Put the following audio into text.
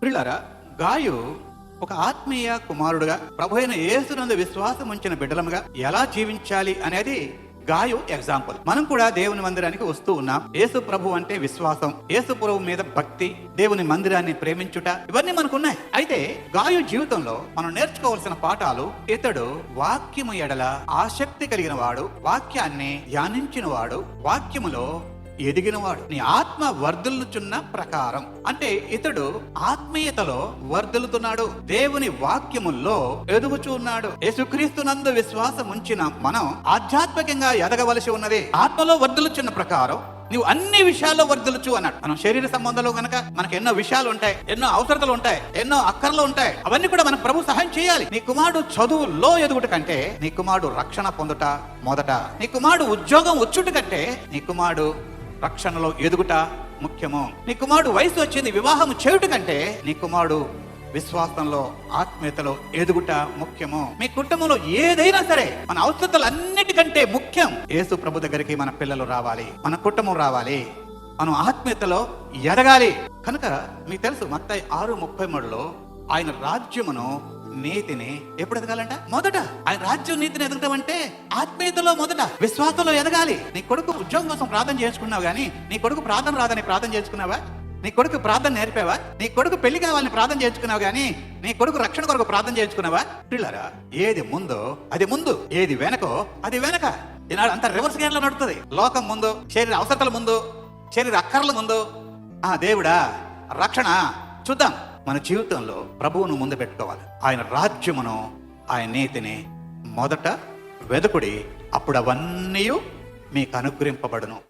ప్రిలారా గాయు ఒక ఆత్మీయ కుమారుడుగా ప్రభు అయిన యేసునందు విశ్వాసం ఉంచిన బిడ్డలముగా ఎలా జీవించాలి అనేది గాయు ఎగ్జాంపుల్. మనం కూడా దేవుని మందిరానికి వస్తూ ఉన్నాం. యేసు ప్రభు అంటే విశ్వాసం. యేసు ప్రభు మీద భక్తి దేవుని మందిరాన్ని ప్రేమించుట ఇవన్నీ మనకున్నాయి. అయితే గాయు జీవితంలో మనం నేర్చుకోవాల్సిన పాఠాలు ఇతడు వాక్యము ఎడల ఆసక్తి కలిగిన వాడు వాక్యాన్ని ధ్యానించిన వాడు వాక్యములో ఎదిగినవాడు. నీ ఆత్మ వర్ధలుచున్న ప్రకారం. అంటే ఇతడు ఆత్మీయతలో వర్ధలుతున్నాడు దేవుని వాక్యముల్లో ఎదుగుచున్నాడు యేసుక్రీస్తునందు విశ్వాసం ఉంచిన మనం ఆధ్యాత్మికంగా ఎదగవలసి ఉన్నది. ఆత్మలో వర్ధలుచున్న ప్రకారం నువ్వు అన్ని విషయాల్లో వర్ధలుచు అన్నాడు. మనం శరీర సంబంధంలో కనుక మనకు ఎన్నో విషయాలు ఉంటాయి ఎన్నో అవసరతలు ఉంటాయి ఎన్నో అక్కర్లు ఉంటాయి అవన్నీ కూడా మనకు ప్రభు సహాయం చేయాలి. నీ కుమారుడు చదువులో ఎదుగుట కంటే నీ కుమారుడు రక్షణ పొందుట మొదట. నీ కుమారుడు ఉద్యోగం వచ్చుట కంటే నీ కుమారుడు రక్షణలో ఎదుగుట ముఖ్యము. నీ కుమారుడు వయసు వచ్చింది వివాహం చేయుట కంటే నీ కుమారుడు విశ్వాసంలో ఆత్మీయతలో ఎదుగుట ముఖ్యము. మీ కుటుంబంలో ఏదైనా సరే మన అవసరతలు అన్నిటికంటే ముఖ్యం. యేసు ప్రభు దగ్గరికి మన పిల్లలు రావాలి మన కుటుంబం రావాలి మనం ఆత్మీయతలో ఎదగాలి. కనుక మీకు తెలుసు మత్తయి ఆరు ముప్పై మూడులో ఆయన రాజ్యమును నీతిని ఎప్పుడు ఎదగాలంట? మొదట. ఆయన రాజ్యం నీతిని ఎదగటం అంటే ఆత్మీయతలో మొదట. విశ్వాసంలో ఎదగాలి. నీ కొడుకు ఉద్యోగం కోసం ప్రార్థన చేసుకున్నావు కానీ నీ కొడుకు ప్రార్థన రాదని ప్రార్థన చేసుకున్నావా? నీ కొడుకు ప్రార్థన నేర్పావా? నీ కొడుకు పెళ్ళి కావాలని ప్రార్థన చేసుకున్నావు కానీ నీ కొడుకు రక్షణ కొరకు ప్రార్థన చేసుకున్నావా? పిల్లరా ఏది ముందో అది ముందు ఏది వెనకో అది వెనక. ఈనాడు అంత రివర్స్ గేర్లో నడుతుంది లోకం ముందు శరీర అవసరతల ముందు శరీర అక్కర్ల ముందు. ఆ దేవుడా రక్షణ. చూద్దాం. మన జీవితంలో ప్రభువును ముందు పెట్టుకోవాలి. ఆయన రాజ్యమును ఆయన నీతిని మొదట వెదకుడి అప్పుడు అవన్నీ మీకు అనుగ్రహింపబడును.